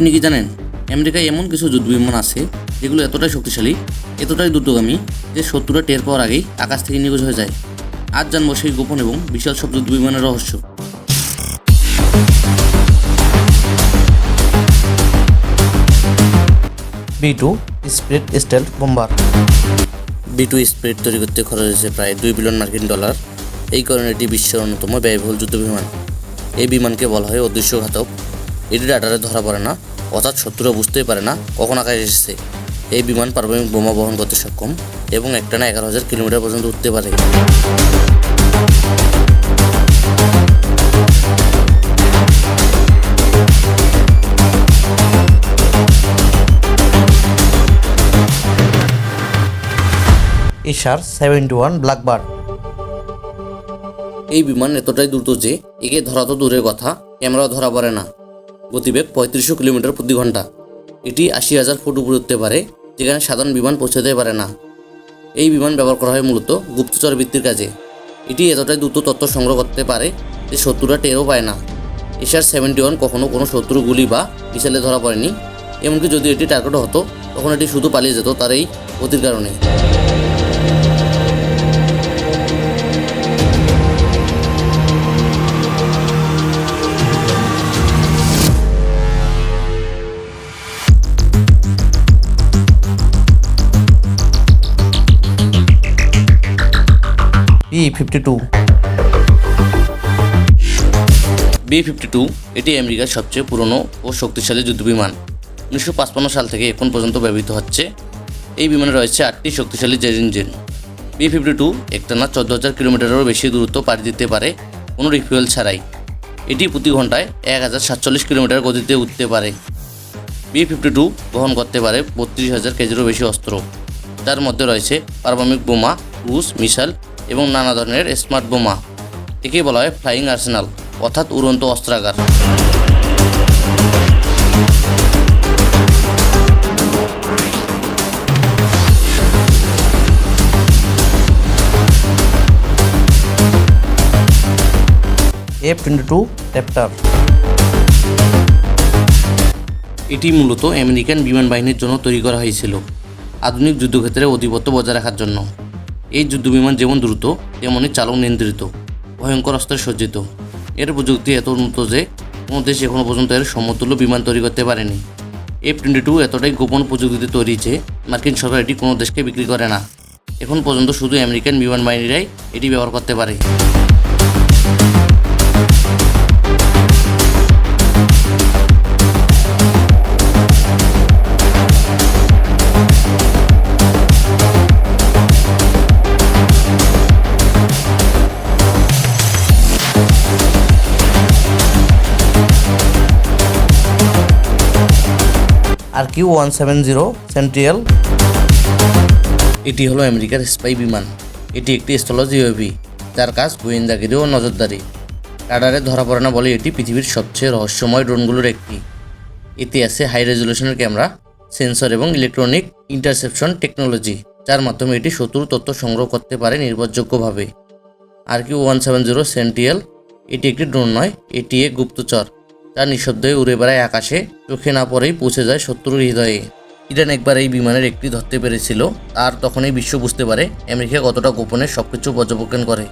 আপনি কি জানেন আমেরিকায় এমন কিছু যুদ্ধবিমান আছে যেগুলো এতটাই শক্তিশালী এতটাই দ্রুতগামী যে শত্রুরা টের পাওয়ার আগেই আকাশ থেকে নিখোঁজ হয়ে যায়। আজ জানব সেই গোপন এবং বিশাল সব যুদ্ধবিমানের রহস্য। B two spirit stealth bomber. B two spirit তৈরি করতে খরচ হয়েছে প্রায় দুই বিলিয়ন মার্কিন ডলার। এই কারণে এটি বিশ্বের অন্যতম ব্যয়বহুল যুদ্ধবিমান। এই বিমানকে বলা হয় অদৃশ্যঘাতক। এটি রাডারে ধরা পড়ে না। অর্থাৎ শত্রুরা বুঝতেই পারে না কখন আকাশে এসেছে। এই বিমান পারমাণবিক বোমা বহন করতে সক্ষম এবং একটানা এগারো হাজার কিলোমিটার পর্যন্ত উঠতে পারে। ইশার সেভেন্টি ওয়ান ব্ল্যাকবার্ড এই বিমান এতটাই দ্রুত যে একে ধরা তো দূরের কথা ক্যামেরাও ধরা পড়ে না। গতিবেগ পঁয়ত্রিশশো কিলোমিটার প্রতি ঘণ্টা। এটি আশি হাজার ফুট উপরে উঠতে পারে, যেখানে সাধারণ বিমান পৌঁছাতে পারে না। এই বিমান ব্যবহার করা হয় মূলত গুপ্তচর বৃত্তির কাজে। এটি এতটাই দ্রুত তথ্য সংগ্রহ করতে পারে যে শত্রুরা টেরও পায় না। এশার সেভেন্টি ওয়ান কখনও কোনো শত্রু গুলি বা মিসাইলে ধরা পড়েনি। এমনকি যদি এটি টার্গেট হতো, তখন এটি শুধু পালিয়ে যেত তার এই গতির কারণে। B fifty two B fifty two এটি আমেরিকার সবচেয়ে পুরনো ও শক্তিশালী যুদ্ধবিমান। উনিশশো পাঁচপান্ন সাল থেকে এখন পর্যন্ত ব্যবহৃত হচ্ছে। এই বিমানে রয়েছে আটটি শক্তিশালী jet engine. B fifty two একটানা চোদ্দ হাজার কিলোমিটারেরও বেশি দূরত্ব পাড়ি দিতে পারে কোনো রিফুয়েল ছাড়াই। এটি প্রতি ঘন্টায় এক হাজার সাতচল্লিশ কিলোমিটার গতিতে উঠতে পারে। বি ফিফটি টু বহন করতে পারে বত্রিশ হাজার কেজিরও বেশি অস্ত্র। যার মধ্যে রয়েছে পারমাণবিক বোমা ক্রুজ মিসাইল এবং নানা ধরনের স্মার্ট বোমা। একে বলা হয় ফ্লাইং আর্সেনাল অর্থাৎ উড়ন্ত অস্ত্রাগার। এফ টোয়েন্টি টু র্যাপ্টার এটি মূলত আমেরিকান বিমান বাহিনীর জন্য তৈরি করা হয়েছিল আধুনিক যুদ্ধক্ষেত্রে আধিপত্য বজায় রাখার জন্য। এই যুদ্ধবিমান যেমন দ্রুত তেমনই চালক নিয়ন্ত্রিত, ভয়ঙ্কর অস্ত্রে সজ্জিত। এর প্রযুক্তি এত উন্নত যে কোনো দেশ এখনও পর্যন্ত এর সমতুল্য বিমান তৈরি করতে পারেনি। এফ টোয়েন্টি টু এতটাই গোপন প্রযুক্তিতে তৈরি যে মার্কিন সরকার এটি কোনো দেশকে বিক্রি করে না। এখন পর্যন্ত শুধু আমেরিকান বিমান বাহিনীরাই এটি ব্যবহার করতে পারে। R Q one seven zero Sentinel. এটি হলো আমেরিকার স্পাই বিমান। এটি একটি স্থলজ ইউএভি যার কাজ গোয়েন্দাগিরি ও নজরদারি। রাডারে ধরা পড়ে না বলে এটি পৃথিবীর সবচেয়ে রহস্যময় ড্রোনগুলোর একটি। এতে আছে হাই রেজলিউশনের ক্যামেরা সেন্সর এবং ইলেকট্রনিক ইন্টারসেপশন টেকনোলজি যার মাধ্যমে এটি শত্রুর তথ্য সংগ্রহ করতে পারে নির্ভরযোগ্যভাবে। R Q one seven zero Sentinel এটি একটি ড্রোন নয়, এটি এক গুপ্তচর। যা নিঃশব্দে উড়ে বেড়ায় আকাশে। চোখে না পড়েই পৌঁছে যায় শত্রুর হৃদয়ে। ইরান একবার এই বিমানের একটি ধরতে পেরেছিল। আর তখনই বিশ্ব বুঝতে পারে, আমেরিকা কতটা গোপনে সবকিছু পর্যবেক্ষণ করে।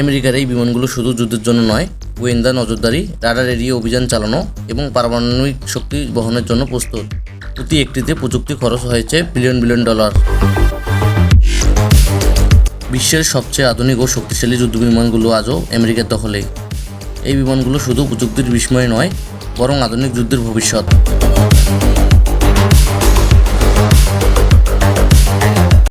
আমেরিকার এই বিমানগুলো শুধু যুদ্ধের জন্য নয়, গোয়েন্দা নজরদারি, রাডার এড়িয়ে অভিযান চালানো এবং পারমাণবিক শক্তি বহনের জন্য প্রস্তুত। প্রতি একটিতে প্রযুক্তি খরচ হয়েছে বিলিয়ন বিলিয়ন ডলার। বিশ্বের সবচেয়ে আধুনিক ও শক্তিশালী যুদ্ধ বিমানগুলো আজও আমেরিকার দখলে। এই বিমানগুলো শুধু প্রযুক্তির বিস্ময় নয়, বরং আধুনিক যুদ্ধের ভবিষ্যৎ।